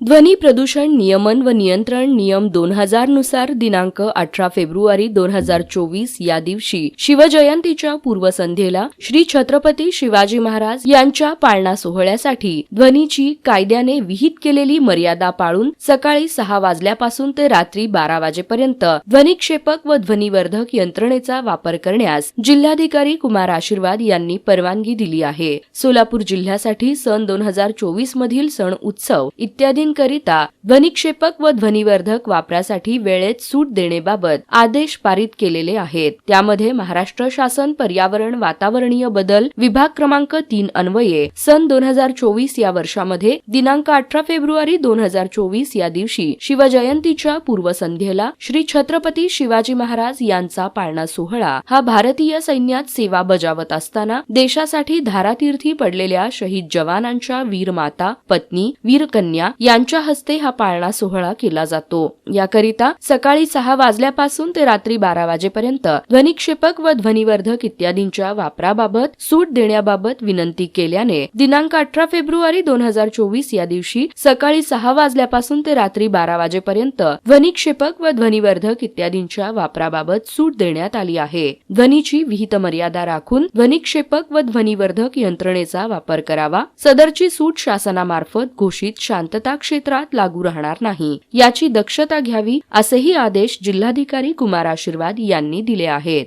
ध्वनी प्रदूषण नियमन व नियंत्रण नियम दोन हजारनुसार दिनांक अठरा फेब्रुवारी दोन हजार चोवीस या दिवशी शिवजयंतीच्या पूर्वसंध्येला श्री छत्रपती शिवाजी महाराज यांच्या पाळणा सोहळ्यासाठी ध्वनीची कायद्याने विहित केलेली मर्यादा पाळून सकाळी सहा वाजल्यापासून ते रात्री बारा वाजेपर्यंत ध्वनिक्षेपक व ध्वनिवर्धक यंत्रणेचा वापर करण्यास जिल्हाधिकारी कुमार आशीर्वाद यांनी परवानगी दिली आहे. सोलापूर जिल्ह्यासाठी सन दोन हजार चोवीस मधील सण उत्सव इत्यादी इत्यादींकरिता ध्वनिक्षेपक व ध्वनिवर्धक वापरासाठी वेळेत सूट देण्याबाबत आदेश पारित केलेले आहेत. त्यामध्ये महाराष्ट्र शासन पर्यावरण वातावरणीय बदल विभाग क्रमांक तीन अन्वये सन दोन हजार चोवीस या वर्षामध्ये दिनांक अठरा फेब्रुवारी दोन हजार चोवीस या दिवशी शिवजयंतीच्या पूर्वसंध्येला श्री छत्रपती शिवाजी महाराज यांचा पाळणा सोहळा हा भारतीय सैन्यात सेवा बजावत असताना देशासाठी धारातीर्थी पडलेल्या शहीद जवानांच्या वीर माता पत्नी वीर कन्या यांच्या हस्ते हा पाळणा सोहळा केला जातो. याकरिता सकाळी सहा वाजल्यापासून ते रात्री बारा वाजेपर्यंत ध्वनिक्षेपक व ध्वनिवर्धक इत्यादींच्या वापराबाबत सूट देण्याबाबत विनंती केल्याने दिनांक अठरा फेब्रुवारी दोन हजार चोवीस या दिवशी सकाळी सहा वाजल्यापासून ते रात्री बारा वाजेपर्यंत ध्वनिक्षेपक व ध्वनिवर्धक इत्यादींच्या वापराबाबत सूट देण्यात आली आहे. ध्वनीची विहित मर्यादा राखून ध्वनिक्षेपक व ध्वनिवर्धक यंत्रणेचा वापर करावा. सदरची सूट शासनामार्फत घोषित शांतता क्षेत्रात लागू राहणार नाही. याची दक्षता घ्यावी असेही आदेश जिल्हाधिकारी कुमार आशीर्वाद यांनी दिले आहेत.